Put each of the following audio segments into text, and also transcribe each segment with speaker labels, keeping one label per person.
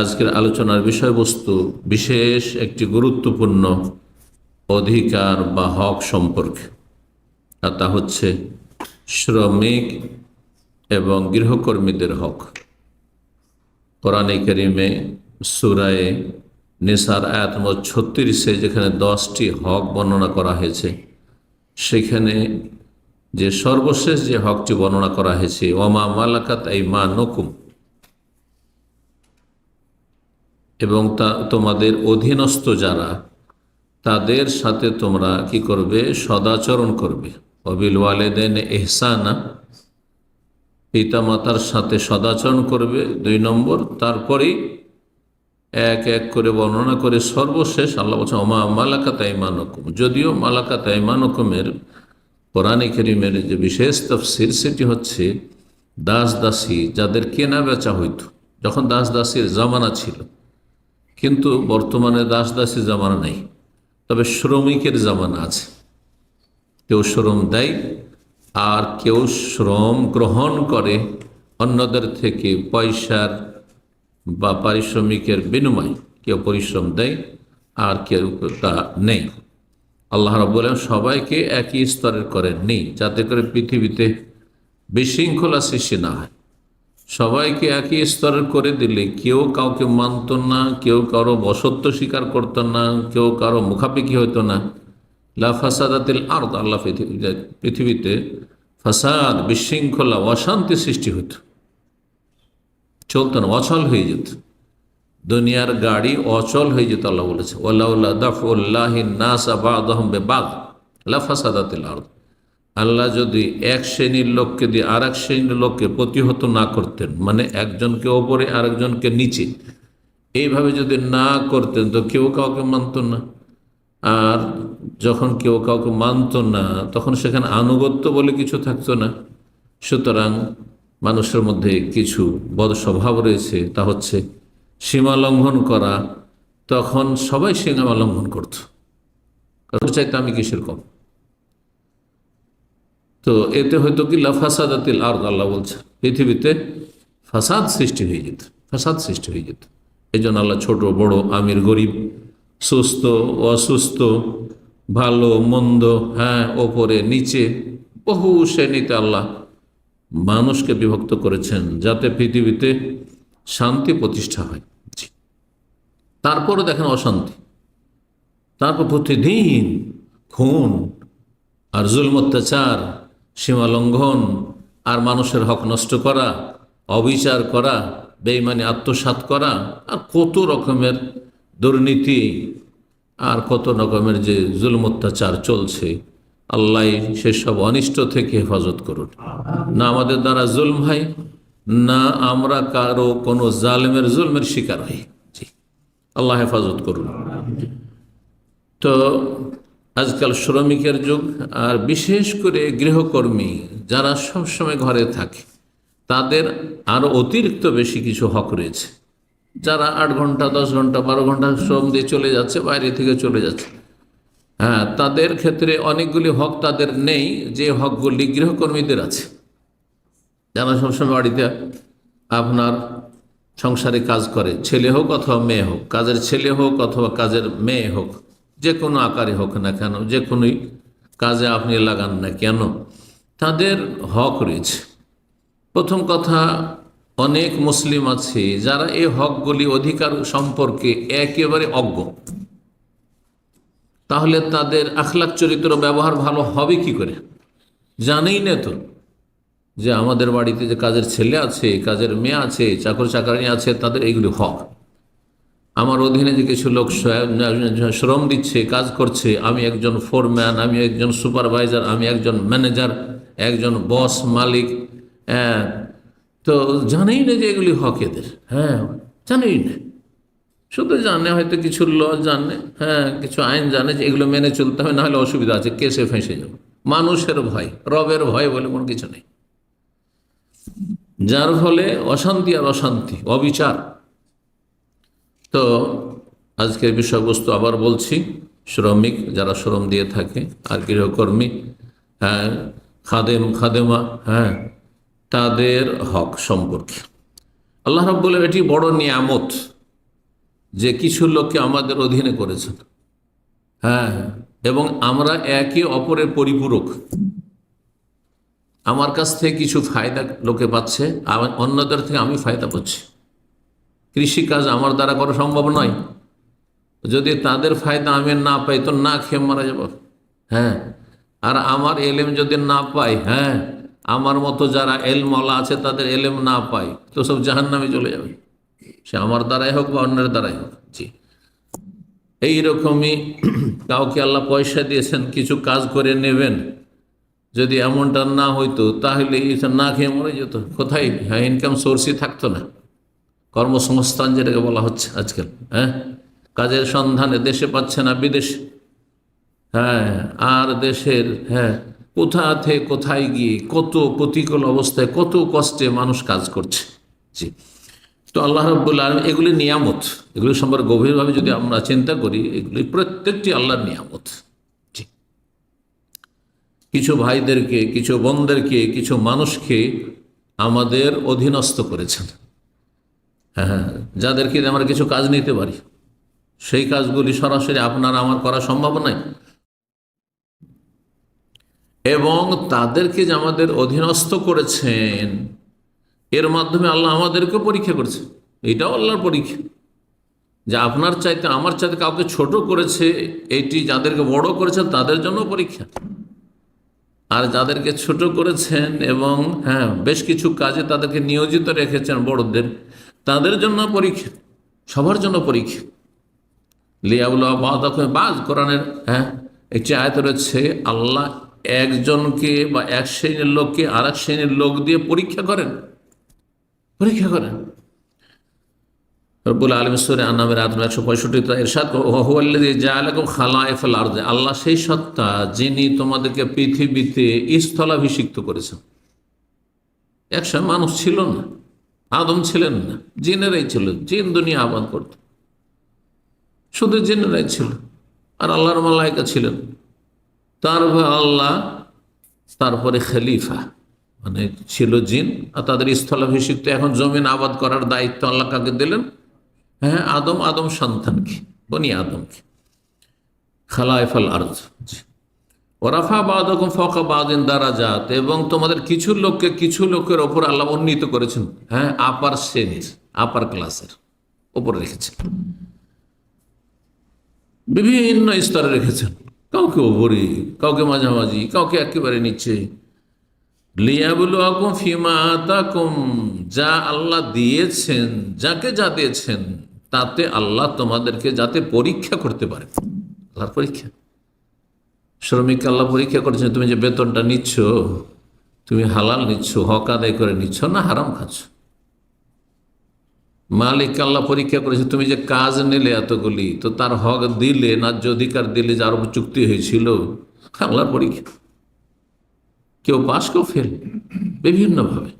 Speaker 1: আজকের আলোচনার বিষয়বস্তু বিশেষ একটি গুরুত্বপূর্ণ অধিকার বা হক সম্পর্কে, আর তা হচ্ছে শ্রমিক এবং গৃহকর্মীদের হক। কোরআনে করিমে সুরায়ে নিসার আয়াত নম্বর ছত্রিশে যেখানে দশটি হক বর্ণনা করা হয়েছে, সেখানে যে সর্বশেষ যে হকটি বর্ণনা করা হয়েছে, ওমা মালাকাত এই মা নকুম এবং তা তোমাদের অধীনস্থ যারা, তাদের সাথে তোমরা কি করবে? সদাচরণ করবে। অবিল ওয়ালেদেন এহসানা পিতামাতার সাথে সদাচরণ করবে। দুই নম্বর, তারপরেই এক এক করে বর্ণনা করে সর্বশেষ আল্লাহ বলছেন, ওমা মালাকাত ইমানকুম যদিও মালাকাত ইমানকুমের কোরআনে করিমের যে বিশেষ তফসির, সেটি হচ্ছে দাস দাসী যাদের কেনা বেচা হইত। যখন দাস দাসীর জামানা ছিল কিন্তু বর্তমানে দাস দাসী জামানা নেই। তবে শ্রমিকের জামানা আছে। কেউ শ্রম দেয়, আর কেউ শ্রম গ্রহণ করে। অন্যদের থেকে পয়সার বা পারিশ্রমিকের বিনিময় কেউ পরিশ্রম দেয়, আর কেউ তা নেই। আল্লাহ রব্বুল্লাহ সবাইকে একই স্তরের করে নেই যাতে করে পৃথিবীতে বিশৃঙ্খলা সৃষ্টি না হয়। সবাইকে একই স্তরের করে দিলে কেউ কাউকে মানত না, কেউ কারও বসত্ব স্বীকার করতো না, কেউ কারও মুখাপেক্ষি হতো না। লা ফাসাদাতিল আর্দ, আল্লাহ পৃথিবীতে ফাসাদ, বিশৃঙ্খলা, অশান্তি সৃষ্টি হতো চলতো না, অচল হয়ে যেত। দুনিয়ার গাড়ি অচল হয়ে যেত, আল্লাহ বলেছে ওল্লাহ দাফুল্লাহ নাস আবাদহম বেবাদ লাফাসাদাতিল আর্দ। আল্লাহ যদি এক শ্রেণির লোককে দিয়ে আর এক শ্রেণির লোককে প্রতিহত না করতেন মানে একজনকে ওপরে, আরেকজনকে নিচে, এইভাবে যদি না করতেন, তো কেউ কাউকে মানত না। আর যখন কেউ কাউকে মানত না, তখন সেখানে আনুগত্য বলে কিছু থাকতো না। সুতরাং মানুষের মধ্যে কিছু বদ স্বভাব রয়েছে, তা হচ্ছে সীমা লঙ্ঘন করা। তখন সবাই সীমা লঙ্ঘন করত। কারণ চাইতে আমি কিসের কম? তো এতে হয়তো কি লাফাসাদাতিল আর আল্লাহ বলছে, পৃথিবীতে ফাসাদ সৃষ্টি হয়ে যেত, ফাসাদ সৃষ্টি হয়ে যেত। এই জন্য আল্লাহ ছোট, বড়, আমির, গরিব, সুস্থ, অসুস্থ, ভালো, মন্দ হ্যাঁ ওপরে, নিচে, বহু শ্রেণীতে আল্লাহ মানুষকে বিভক্ত করেছেন, যাতে পৃথিবীতে শান্তি প্রতিষ্ঠা হয়। তারপরে দেখেন অশান্তি। তারপর প্রতিদিন খুন আর জুলম অত্যাচার সীমা লঙ্ঘন আর মানুষের হক নষ্ট করা, অবিচার করা বেইমানি আত্মসাত করা আর কত রকমের দুর্নীতি আর কত রকমের যে জুলম অত্যাচার চলছে। আল্লাহ সেসব অনিষ্ট থেকে হেফাজত করুন। না আমাদের দ্বারা জুলম হয়, না আমরা কারও কোনো জালেমের জুলমের শিকার হই। আল্লাহ হেফাজত করুন। তো আজকাল শ্রমিকের যুগ, আর বিশেষ করে গৃহকর্মী যারা সবসময় ঘরে থাকে, তাদের আরও অতিরিক্ত বেশি কিছু হক রয়েছে। যারা আট ঘণ্টা, দশ ঘণ্টা, বারো ঘণ্টা শ্রম দিয়ে চলে যাচ্ছে, বাইরে থেকে চলে যাচ্ছে। হ্যাঁ তাদের ক্ষেত্রে অনেকগুলি হক তাদের নেই, যে হকগুলি গৃহকর্মীদের আছে। যারা সবসময় বাড়িতে আপনার সংসারে কাজ করে, ছেলে হোক অথবা মেয়ে হোক, কাজের ছেলে হোক অথবা কাজের মেয়ে হোক যে কোনো আকারে হোক না কেন যে কোনোই কাজে আপনি লাগান না কেন, তাদের হক রয়েছে। প্রথম কথা, অনেক মুসলিম আছে যারা এই হকগুলি অধিকার সম্পর্কে একেবারে অজ্ঞ। তাহলে তাদের আখলাক চরিত্র ব্যবহার ভালো হবে কি করে? জানেই না তো যে আমাদের বাড়িতে যে কাজের ছেলে আছে, কাজের মেয়ে আছে চাকর চাকরানি আছে, তাদের এইগুলি হক। আমার অধীনে যে কিছু লোক শ্রম দিচ্ছে, কাজ করছে, আমি একজন ফোরম্যান আমি একজন সুপারভাইজার আমি একজন ম্যানেজার একজন বস মালিক হ্যাঁ তো জানেই না যে এগুলি হক এদের হ্যাঁ জানেই না। শুধু জানে, হয়তো কিছু ল জানে হ্যাঁ কিছু আইন জানে যে এগুলো মেনে চলতে হবে, নাহলে অসুবিধা আছে, কেসে ফেঁসে যাবে। মানুষের ভয়, রবের ভয় বলে কোনো কিছু নেই। যার ফলে অশান্তি আর অশান্তি, অবিচার তো আজকের বিষয়বস্তু আবার বলছি, শ্রমিক যারা শ্রম দিয়ে থাকে আর গৃহকর্মী হ্যাঁ খাদেম, খাদেমা হ্যাঁ তাদের হক সম্পর্কে। আল্লাহ রব বলে এটি বড় নিয়ামত যে কিছু লোককে আমাদের অধীনে করেছেন। হ্যাঁ এবং আমরা একে অপরের পরিপূরক। আমার কাছ থেকে কিছু ফায়দা লোকে পাচ্ছে অন্যদের থেকে আমি ফায়দা পাচ্ছি। কৃষিকাজ আমার দ্বারা করা সম্ভব নয়। যদি তাদের ফায়দা আমি না পাই, তো না খেয়ে মারা যাব। হ্যাঁ। আর আমার এলেম যদি না পাই হ্যাঁ আমার মতো যারা এলমলা আছে, তাদের এলেম না পাই, তো সব জাহান নামে চলে যাবে। সে আমার দ্বারাই হোক বা অন্যের দ্বারাই হোক। জি। এইরকমই কাউকে আল্লাহ পয়সা দিয়েছেন, কিছু কাজ করে নেবেন। যদি এমনটা না হইতো, তাহলে না খেয়ে মরে যেত। কোথায়? হ্যাঁ ইনকাম সোর্সই থাকতো না। কর্মসংস্থান যেটাকে বলা হচ্ছে আজকাল হ্যাঁ? কাজের সন্ধানে দেশে পাচ্ছে না বিদেশে। হ্যাঁ আর দেশের হ্যাঁ কোথা থেকে কোথায় গিয়ে কত প্রতিকূল অবস্থায় কত কষ্টে মানুষ কাজ করছে। জি। তো আল্লাহ রব্বুল আলম এগুলি নিয়ামত। এগুলি সম্পর্কে গভীরভাবে যদি আমরা চিন্তা করি, এগুলি প্রত্যেকটি আল্লাহর নিয়ামত। জি। কিছু ভাইদেরকে, কিছু বোনদেরকে, কিছু মানুষকে আমাদের অধীনস্থ করেছেন। হ্যাঁ যাদেরকে দিয়ে আমরা কিছু কাজ নিতে পারি, সেই কাজগুলি সরাসরি আপনার আমার করা সম্ভব নয়। এবং তাদেরকে যে আমাদের অধীনস্থ করেছেন, এর মাধ্যমে আল্লাহ আমাদেরকে পরীক্ষা করেছে। এটাও আল্লাহর পরীক্ষা। যে আপনার চাইতে, আমার চাইতে কাউকে ছোট করেছে, এটি যাদেরকে বড় করেছেন, তাদের জন্য পরীক্ষা। আর যাদেরকে ছোট করেছেন এবং হ্যাঁ বেশ কিছু কাজে তাদেরকে নিয়োজিত রেখেছেন বড়দের তাদের জন্য পরীক্ষা, সবার জন্য পরীক্ষা। লিয়াউল্লাহ বাজ কোরআনের হ্যাঁ একটি আয়ত রয়েছে, আল্লাহ একজনকে বা এক শ্রেণির লোককে আর এক শ্রেণির লোক দিয়ে পরীক্ষা করেন। পরীক্ষা করেন। রব্বুল আলম আনামের আত্ম একশো পঁয়ষট্টি এরশাদ জায়ালাকুম খালায়েফাল আরদে আল্লাহ সেই সত্তা যিনি তোমাদেরকে পৃথিবীতে স্থলাভিষিক্ত করেছেন। একসময় মানুষ ছিল না। আদম ছিলেন না, জিনেরাই ছিল, জিন দুনিয়া আবাদ করত। শুধু জিনেরাই ছিল, আর আল্লাহর মালায়িকা ছিলেন। তারপর আল্লাহ, তারপরে খলিফা মানে ছিল জিন, আর তাদের স্থলাভিষিক্ত এখন জমিন আবাদ করার দায়িত্ব আল্লাহ কাকে দিলেন? হ্যাঁ আদম আদম সন্তানকে, বনি আদমকে। খালাইফাল আর্জ ওরাফা বাদকম ফকা বাদিন দ্বারা জাত এবং তোমাদের কিছু লোককে কিছু লোকের ওপর আল্লাহ উন্নীত করেছেন। হ্যাঁ আপার শ্রেণির আপার ক্লাসের ওপর রেখেছেন। বিভিন্ন স্তরে রেখেছেন। কাউকে ওপরে, কাউকে মাঝামাঝি, কাউকে একেবারে নিচ্ছে লিয়াবুলুয়াকুম ফিমা আতাকুম, যা আল্লাহ দিয়েছেন, যাকে যা দিয়েছেন, তাতে আল্লাহ তোমাদেরকে যাতে পরীক্ষা করতে পারে। আল্লাহর পরীক্ষা। শ্রমিক আল্লাহ পরীক্ষা করেছেন, তুমি যে বেতনটা নিচ্ছ, তুমি হালাল নিচ্ছ, হক আদায় করে নিচ্ছ না হারাম খাচ্ছ? মালিক আল্লাহ পরীক্ষা করেছে, তুমি যে কাজ নিলে এতগুলি, তো তার হক দিলে, ন্যায্য অধিকার দিলে যার চুক্তি হয়েছিল, আল্লাহর পরীক্ষা। কেউ পাস, কেউ ফেল, বিভিন্নভাবে।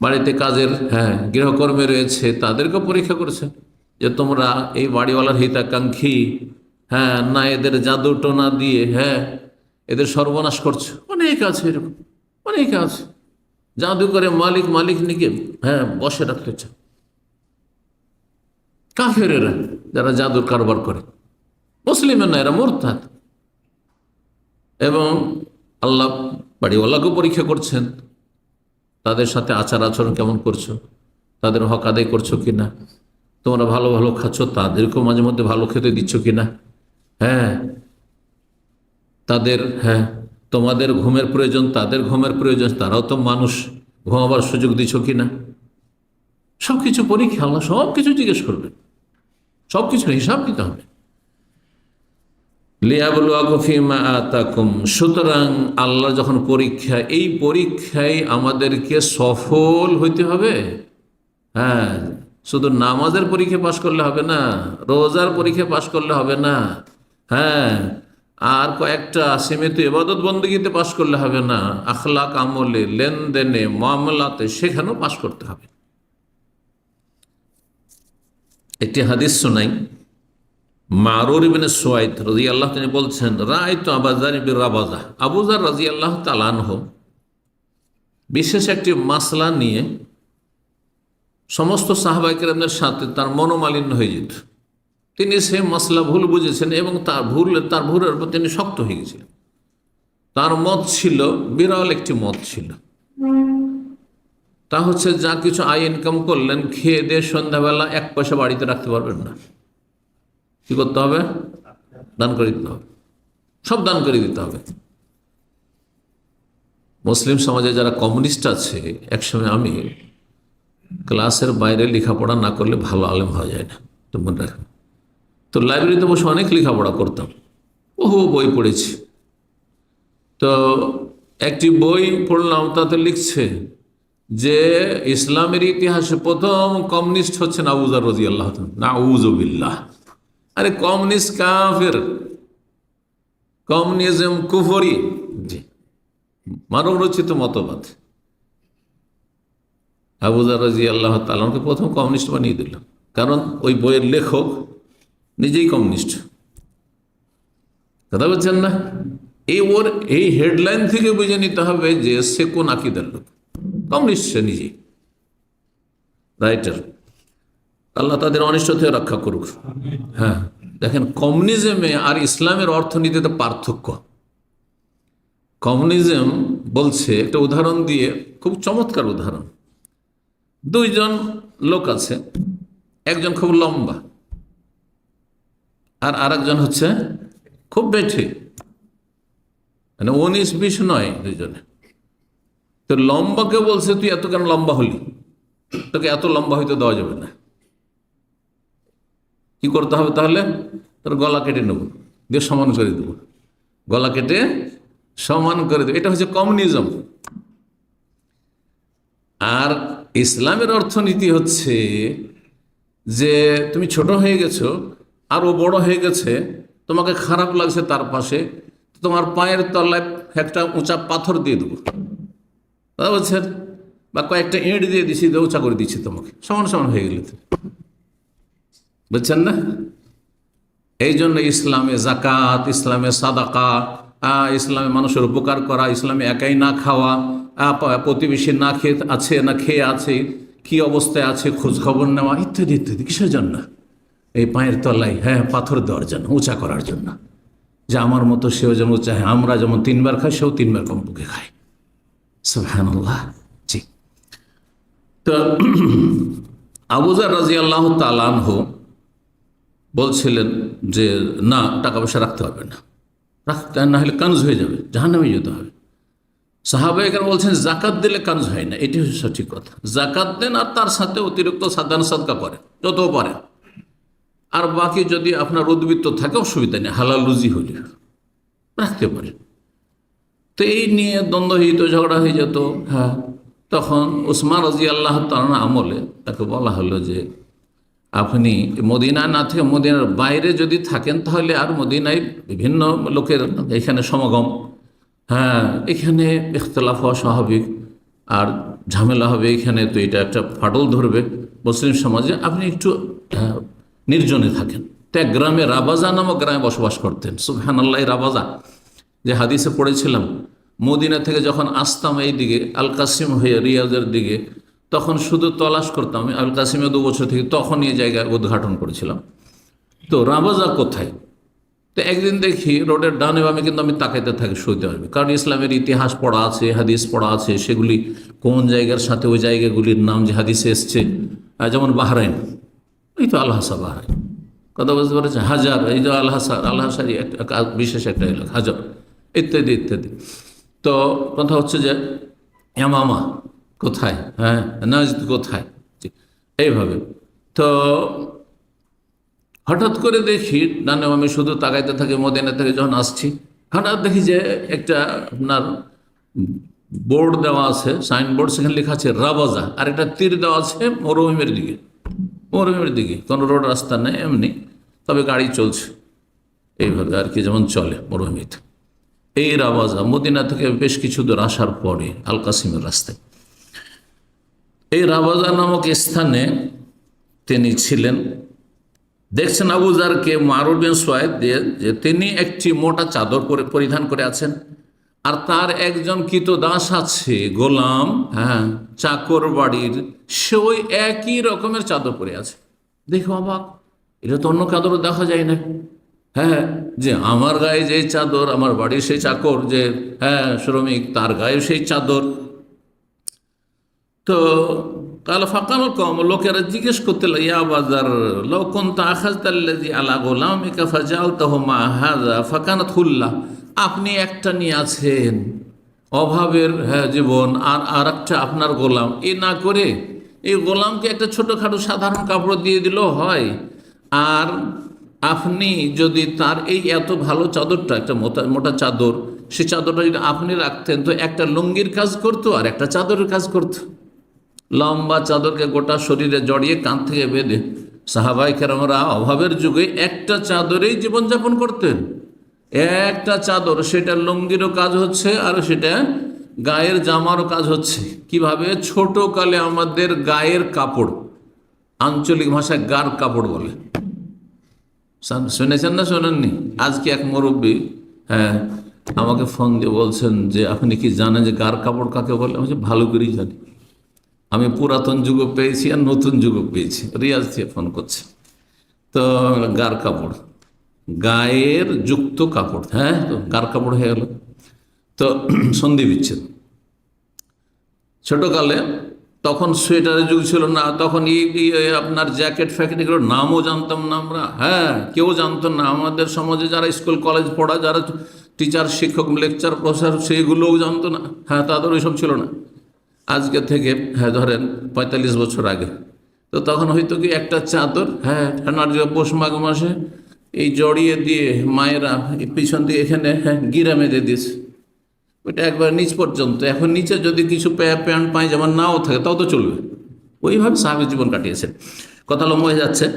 Speaker 1: বাড়িতে কাজের হ্যাঁ গৃহকর্মী রয়েছে, তাদেরকেও পরীক্ষা করেছে যে তোমরা এই বাড়িওয়ালার হিতাকাঙ্ক্ষী হ্যাঁ না, এদের জাদু টোনা দিয়ে হ্যাঁ এদের সর্বনাশ করছ। অনেক আছে এরকম, অনেক আছে। জাদু করে মালিক মালিক নিকে হ্যাঁ বসে রাখতে চায়। কাফের এরা যারা জাদুর কারবার করে মুসলিমের না, এরা মোরতাদ। এবং আল্লাহ বাড়িওয়ালাকেও পরীক্ষা করছেন, তাদের সাথে আচার আচরণ কেমন করছ? তাদের হক আদায় করছ কি না তোমরা ভালো ভালো খাচ্ছ, তাদেরকেও মাঝে মধ্যে ভালো খেতে দিচ্ছ কি না হ্যাঁ। তাদের হ্যাঁ তোমাদের ঘুমের প্রয়োজন, তাদের ঘুমের প্রয়োজন, তারাও তো মানুষ। ঘুমাবার সুযোগ দিচ্ছ কি না সব কিছু পরীক্ষা, আল্লাহ সব কিছু জিজ্ঞেস করবে। সব কিছুর হিসাব দিতে হবে। সুতরাং আল্লাহ যখন পরীক্ষা, এই পরীক্ষায় আমাদেরকে সফল হইতে হবে। হ্যাঁ শুধু নামাজের পরীক্ষা পাশ করলে হবে না, রোজার পরীক্ষা পাশ করলে হবে না। হ্যাঁ আর কয়েকটা সীমিত ইবাদত বন্দীতে পাশ করলে হবে না। আখলাক আমলে, লেনদেনে, মামলাতে সেখানেও পাশ করতে হবে। একটি হাদিস শোনাই। মারুর ইবিন সোয়াইদ রাজি আল্লাহ তিনি বলছেন রায় তো আবাজার ইবির রাবাজা। আবুজার রাজি আল্লাহ তালানহ বিশেষ একটি মাসলা নিয়ে সমস্ত সাহবাইকেরামের সাথে তার মনোমালিন্য হয়ে যেত। তিনি সে মশলা ভুল বুঝেছেন এবং তার ভুল, তার ভুলের উপর তিনি শক্ত হয়ে গেছিলেন। তার মত ছিল, বিরল একটি মত ছিল। তা হচ্ছে, যা কিছু আয় ইনকাম করলেন, খেয়ে দিয়ে সন্ধ্যাবেলা এক পয়সা বাড়িতে রাখতে পারবেন না। কি করতে হবে? দান করে দিতে হবে। সব দান করে দিতে হবে। মুসলিম সমাজে যারা কমিউনিস্ট আছে, একসময় আমি ক্লাসের বাইরে লেখাপড়া না করলে ভালো আলেম হওয়া যায় না। তো মনে রাখেন তো লাইব্রেরিতে বসে অনেক লেখাপড়া করতাম। বহু বই পড়েছি। তো একটি বই পড়লাম, তাতে লিখছে যে ইসলামের ইতিহাসে প্রথম কমিউনিস্ট হচ্ছেন আবুজার রাজি আল্লাহ না উজবিল্লাহ আরে কমিউনিস্ট কাফের। কমিউনিজম কুফরি। মানব রচিত মতবাদ। আবুজার রাজি আল্লাহ তালকে প্রথম কমিউনিস্ট বানিয়ে দিল। কারণ ওই বইয়ের লেখক নিজেই কমিউনিস্ট। কথা বলছেন না? এই ওর এই হেডলাইন থেকে বুঝে নিতে হবে যে সে কোন আকিদার লোক। কমিউনিস্ট সে নিজেই। রাইটার, আল্লাহ তাদের অনিষ্ট থেকে রক্ষা করুক। হ্যাঁ দেখেন, কমিউনিজমে আর ইসলামের অর্থনীতিতে পার্থক্য। কমিউনিজম বলছে, একটা উদাহরণ দিয়ে, খুব চমৎকার উদাহরণ। দুইজন লোক আছে, একজন খুব লম্বা। আর আরেকজন হচ্ছে খুব বেঠে। মানে উনিশ, বিশ নয় দুজনে তো লম্বাকে বলছে, তুই এত কেন লম্বা হলি? তোকে এত লম্বা হইতে দেওয়া যাবে না। কি করতে হবে তাহলে? তোর গলা কেটে নেব, দিয়ে সমান করে দেবো। গলা কেটে সমান করে দেবো। এটা হচ্ছে কমিউনিজম। আর ইসলামের অর্থনীতি হচ্ছে যে, তুমি ছোট হয়ে গেছো আর ও বড় হয়ে গেছে, তোমাকে খারাপ লাগছে তার পাশে, তোমার পায়ের তলায় একটা উঁচা পাথর দিয়ে দেবো। কথা বলছেন? বা কয়েকটা ইঁট দিয়ে দিছি উঁচা করে দিচ্ছি তোমাকে। সমান সমান হয়ে গেলে বুঝছেন না? এই জন্য ইসলামে জাকাত ইসলামে সাদাকা ইসলামে মানুষের উপকার করা, ইসলামে একাই না খাওয়া প্রতিবেশী না খেয়ে, আছে না খেয়ে আছে, কি অবস্থায় আছে খোঁজ খবর নেওয়া, ইত্যাদি ইত্যাদি। কিসের জন্য? এই পায়ের তলায় হ্যাঁ পাথর দেওয়ার জন্য, উঁচা করার জন্য। যে আমার মতো সেও যেন উঁচা আমরা যেমন তিনবার খাই, সেও তিনবার কমপক্ষে খায়। সুবহানাল্লাহ, জি। তো আবুজার রাজি আল্লাহ তালানহ বলছিলেন যে, না, টাকা পয়সা রাখতে হবে না। রাখতে না হলে কানজ হয়ে যাবে, জাহান্নামে যেতে হবে। সাহাবা এখানে বলছেন, জাকাত দিলে কানজ হয় না। এটি হচ্ছে সঠিক কথা। জাকাত দেন আর তার সাথে অতিরিক্ত সাদান সাদকা করেন যত পারেন আর বাকি যদি আপনার উদ্বৃত্ত থাকে অসুবিধা নেই হালাল রুজি হলে। রাখতে পারেন। তো এই নিয়ে দ্বন্দ্ব হইত ঝগড়া হয়ে যেত। হ্যাঁ তখন উসমান রাজি আল্লাহ তালন আমলে তাকে বলা হলো যে আপনি মদিনা না থেকে মদিনার বাইরে যদি থাকেন তাহলে আর মদিনায় বিভিন্ন লোকের এখানে সমাগম। হ্যাঁ এখানে ইখতলাফ হওয়া স্বাভাবিক। আর ঝামেলা হবে এখানে তো এটা একটা ফাটল ধরবে। মুসলিম সমাজে আপনি একটু আহ, নির্জনে থাকেন। তো এক গ্রামে রাবাজা নামক গ্রামে বসবাস করতেন। সুফহান আল্লাহ রাবাজা যে হাদিসে পড়েছিলাম, মদিনা থেকে যখন আসতাম এই দিকে আল কাসিম হয়ে রিয়াজের দিকে, তখন শুধু তলাশ করতাম। আল কাসিমে দু বছর থেকে তখন এই জায়গায় উদ্ঘাটন করেছিলাম। তো রাবাজা কোথায়? তো একদিন দেখি রোডের ডানে বামে কিন্তু আমি তাকাইতে থাকি সৌদি আরবে কারণ ইসলামের ইতিহাস পড়া আছে, হাদিস পড়া আছে, সেগুলি কোন জায়গার সাথে ওই জায়গাগুলির নাম যে হাদিসে এসছে? যেমন বাহরাইন। এই তো আলহাসা বাহরাইন কথা বুঝতে পারছে হাজার, এই যে আলহাসা আলহাসারি একটা বিশেষ একটা এলাকা হাজার, ইত্যাদি ইত্যাদি। তো কথা হচ্ছে যে এমামা কোথায়? হ্যাঁ নাজদ কোথায়? এইভাবে। তো হঠাৎ করে দেখি ডানে আমি শুধু তাকাইতে থাকি মদিনা থেকে যখন আসছি, হঠাৎ দেখি যে একটা আপনার বোর্ড দেওয়া আছে, সাইনবোর্ড, সেখানে লেখা আছে রাবাজা, আর একটা তীর দেওয়া আছে মরুভূমির দিকে। মরুভূমির দিকে, কোনো রোড রাস্তা নেই, এমনি। তবে গাড়ি চলছে। এইভাবে আর কি যেমন চলে মরুভূমিতে। এই রাবাজা মদিনা থেকে বেশ কিছু দূর আসার পরে আল কাসিমের রাস্তায়। এই রাবাজা নামক স্থানে তিনি ছিলেন। দেখছেন আবুজারকে মারুবিন সোয়েদ দিয়ে, যে তিনি একটি মোটা চাদর পরে পরিধান করে আছেন। আর তার একজন দাস আছে, গোলাম হ্যাঁ চাকর বাড়ির সে ওই একই রকমের চাদর পরে আছে। দেখো অবাক, এটা তো অন্য চাদরও দেখা যায় না। হ্যাঁ যে আমার গায়ে যে চাদর, আমার বাড়ির সেই চাকর, যে হ্যাঁ শ্রমিক, তার গায়ে সেই চাদর। তো কাল ফাঁকাল কম। লোকেরা জিজ্ঞেস করতে ইয়া বাজার লৌকন তো আখাজ আলা গোলাম একা ফাজাল তহ মা হাজা ফাঁকানাত হুল্লা? আপনি একটা নিয়ে আছেন, অভাবের হ্যাঁ জীবন, আর আর একটা আপনার গোলাম। এ না করে এই গোলামকে একটা ছোটোখাটো সাধারণ কাপড় দিয়ে দিলেও হয়। আর আপনি যদি তার এই এত ভালো চাদরটা, একটা মোটা মোটা চাদর, সে চাদরটা যদি আপনি রাখতেন, তো একটা লুঙ্গির কাজ করতো আর একটা চাদরের কাজ করতো। লম্বা চাদরকে গোটা শরীরে জড়িয়ে কাঁধ থেকে বেঁধে। সাহাবাই কেরামরা অভাবের যুগে একটা চাদরেই জীবনযাপন করতেন। একটা চাদর, সেটা লুঙ্গিরও কাজ হচ্ছে আর সেটা গায়ের জামারও কাজ হচ্ছে। কীভাবে? ছোট কালে আমাদের গায়ের কাপড়, আঞ্চলিক ভাষায় গার কাপড় বলে। শুনেছেন না শোনেননি? আজকে এক মুরব্বী হ্যাঁ আমাকে ফোন দিয়ে বলছেন যে, আপনি কি জানেন যে গার কাপড় কাকে বলে? আমি ভালো করেই জানি। আমি পুরাতন যুগও পেয়েছি আর নতুন যুগও পেয়েছি। রিয়াজ থেকে ফোন করছে। তো গার কাপড়। গায়ের যুক্ত কাপড় হ্যাঁ? তো গার কাপড় হয়ে গেল। তো সন্ধি বিচ্ছেদ ছোটকালে তখন সোয়েটারের যুগ ছিল না, তখন এই আপনার জ্যাকেট ফ্যাকেট এগুলোর নামও জানতাম না আমরা। হ্যাঁ কেউ জানতো না। আমাদের সমাজে যারা স্কুল, কলেজ পড়া, যারা টিচার, শিক্ষক, লেকচার প্রফেসর সেগুলোও জানতো না। হ্যাঁ তাদের ওইসব ছিল না। আজকে থেকে হ্যাঁ ধরেন পঁয়তাল্লিশ বছর আগে। তো তখন হয়তো কি একটা চাদর হ্যাঁ ঠান্ডার যে পৌষ মাঘ মাসে, এই জড়িয়ে দিয়ে মায়েরা পিছন দিয়ে এখানে হ্যাঁ গিরা মেঁধে দিয়েছে। ওইটা একবার নিচ পর্যন্ত। এখন নিচে যদি কিছু প্যা- প্যান্ট, পায়জামা নাও থাকে, তাও তো চলবে। ওইভাবে স্বাভাবিক জীবন কাটিয়েছেন কথা লম্বা হয়ে যাচ্ছে।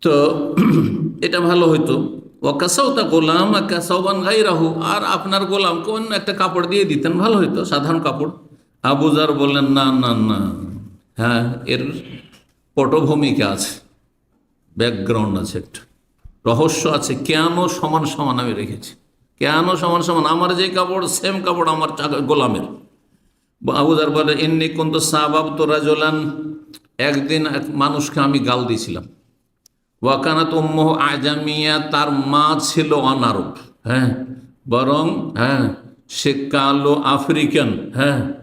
Speaker 1: তো এটা ভালো হইতো। ও কাসাও তা গোলাম কাসাওবান গাই রাহু আর আপনার গোলাম কোন একটা কাপড় দিয়ে দিতেন, ভালো হইতো, সাধারণ কাপড়। আবুজার বললেন, না না না। হ্যাঁ এর পটভূমিকা আছে। ব্যাকগ্রাউন্ড আছে একটা। রহস্য আছে। কেন সমান সমান আমি রেখেছি? কেন সমান সমান? আমার যে কাপড় সেম কাপড় আমার গোলামের। আবুজার বলে এমনি কোন তো সাহাবাব তোরা জোলান একদিন এক মানুষকে আমি গাল দিয়েছিলাম। ওয়াকানাত উম্মহ আজামিয়া, তার মা ছিল অনারব। হ্যাঁ বরং হ্যাঁ সে কালো আফ্রিকান। হ্যাঁ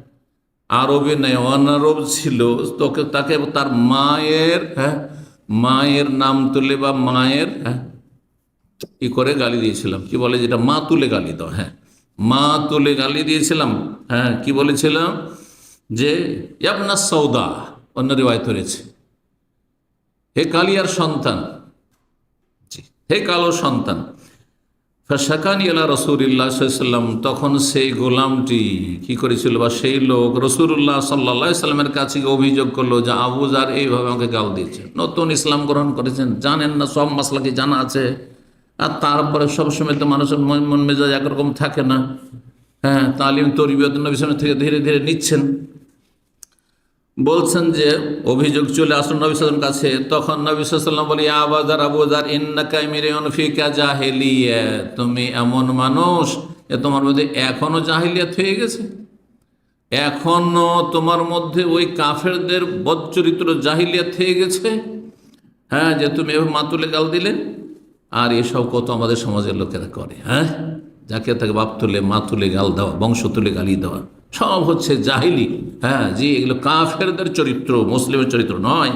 Speaker 1: আরবে নেই, অনারব ছিল। তোকে, তাকে তার মায়ের হ্যাঁ মায়ের নাম তুলে বা মায়ের হ্যাঁ ই করে গালি দিয়েছিলাম। কি বলে যেটা? মা তুলে গালি দাও হ্যাঁ। মা তুলে গালি দিয়েছিলাম হ্যাঁ কি বলেছিলাম? যে, ইয়াবনা সৌদা অন্য রেওয়ায়ত রয়েছে। হে কালিয়ার সন্তান হে কালো সন্তান ফাশাকানি আলা রসুল্লাহ সাল্লাম তখন সেই গোলামটি কি করেছিল বা সেই লোক রসুল্লাহ সাল্লা সাল্লামের কাছে অভিযোগ করল যে আবুজার এইভাবে আমাকে গাল দিয়েছে। নতুন ইসলাম গ্রহণ করেছেন, জানেন না, সব মশলাকে জানা আছে? আর তারপরে সবসময় তো মানুষের মন মেজাজ একরকম থাকে না। হ্যাঁ তালিম তরিবিয়ত নবী থেকে ধীরে ধীরে নিচ্ছেন। বলছেন যে অভিযোগ চলে আসুন নবী সাল্লাম কাছে, তখন নবী সাল্লাম বলি আবাজার আবুজার ইন্নাকা মিরিয়ন ফিকা জাহেলিয়া তুমি এমন মানুষ এ তোমার মধ্যে এখনও জাহিলিয়াত হয়ে গেছে। এখনও তোমার মধ্যে ওই কাফেরদের বদচরিত্র জাহিলিয়াত হয়ে গেছে। হ্যাঁ যে তুমি এভাবে মা তুলে গাল দিলে, আর এসব কত আমাদের সমাজের লোকেরা করে হ্যাঁ? যাকে তাকে বাপ তুলে, মা তুলে গাল দেওয়া, বংশ তুলে গালি দেওয়া। সব হচ্ছে জাহিলি। হ্যাঁ জি, এগুলো কাফেরদের চরিত্র, মুসলিমের চরিত্র নয়।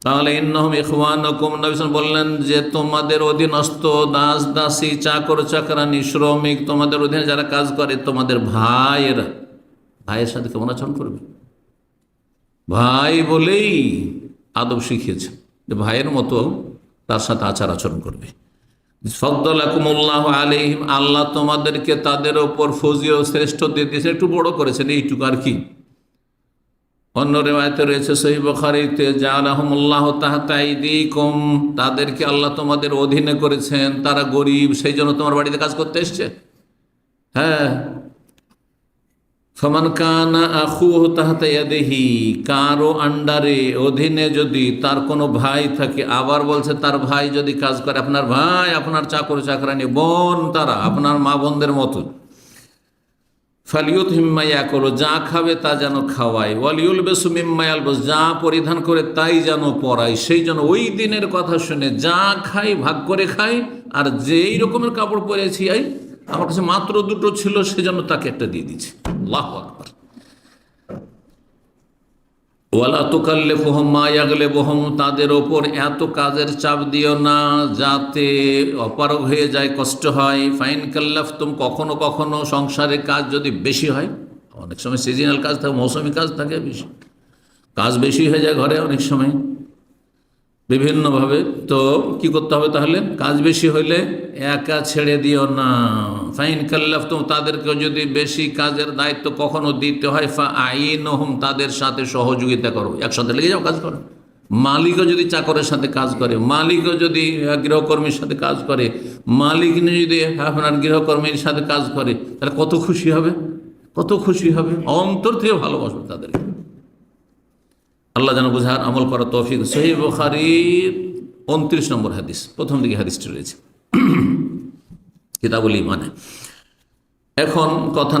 Speaker 1: তাহলে ইন্নহম ইখওয়ান বললেন যে, তোমাদের অধীনস্থ দাস, দাসী, চাকর, চাকরানি, শ্রমিক, তোমাদের অধীনে যারা কাজ করে, তোমাদের ভাইয়েরা, ভাইয়ের সাথে কেমন আচরণ করবে? ভাই বলেই আদব শিখিয়েছে যে, ভাইয়ের মতো তার সাথে আচার আচরণ করবে। ফদ্দুল্লাহ আল্লাহ তোমাদেরকে তাদের ওপর ফজিও শ্রেষ্ঠ দিয়ে দিয়েছে। একটু বড় করেছেন, এইটুকু আর কি। অন্য রেওয়ায়তে রয়েছে সহিবখারিতে বখারিতে জালাহমুল্লাহ তাহতাইদি কম তাদেরকে আল্লাহ তোমাদের অধীনে করেছেন, তারা গরিব, সেই জন্য তোমার বাড়িতে কাজ করতে এসছে। হ্যাঁ ফমান কানা আখু তাহাতে ইয়াদেহি, কারও আন্ডারে অধীনে যদি তার কোনো ভাই থাকে, আবার বলছে তার ভাই যদি কাজ করে, আপনার ভাই, আপনার চাকর, চাকরানি, বোন তারা, আপনার মা বোনদের মতো ফালিউত হিম্মাইয়া করো যা খাবে তা যেন খাওয়াই ওয়ালিউল বেসু মিম্মায়াল বস যা পরিধান করে তাই যেন পরাই সেই জন্য ওই দিনের কথা শুনে যা খাই, ভাগ করে খাই, আর যেই রকমের কাপড় পরেছি আই আমার কাছে মাত্র দুটো ছিল, সেজন্য তাকে একটা দিয়ে দিচ্ছি আল্লাহ আকবার। ওয়ালা তোকাল্লে বহম মা বহম তাদের ওপর এত কাজের চাপ দিও না যাতে অপারগ হয়ে যায়, কষ্ট হয়। ফাইন কাল্লাফ তুম কখনো কখনো সংসারের কাজ যদি বেশি হয়, অনেক সময় সিজনাল কাজ থাকে, মৌসুমি কাজ থাকে বেশি। কাজ বেশি হয়ে যায় ঘরে অনেক সময়। বিভিন্নভাবে। তো কি করতে হবে তাহলে? কাজ বেশি হইলে একা ছেড়ে দিও না। ফাইন কাল্লাফ তো তাদেরকে যদি বেশি কাজের দায়িত্ব কখনো দিতে হয়, ফা আইন হুম তাদের সাথে সহযোগিতা করো। একসাথে লেগে যাও কাজ করো। মালিকও যদি চাকরের সাথে কাজ করে, মালিকও যদি গৃহকর্মীর সাথে কাজ করে, মালিক যদি আপনার গৃহকর্মীর সাথে কাজ করে, তাহলে কত খুশি হবে? কত খুশি হবে? অন্তর থেকে ভালোবাসবে তাদেরকে। আল্লাহ যেন বুঝার আমল করা তৌফিক। সহি বখারির উনত্রিশ নম্বর হাদিস, প্রথম দিকে হাদিসটি রয়েছে। কিতাবুল মানে এখন কথা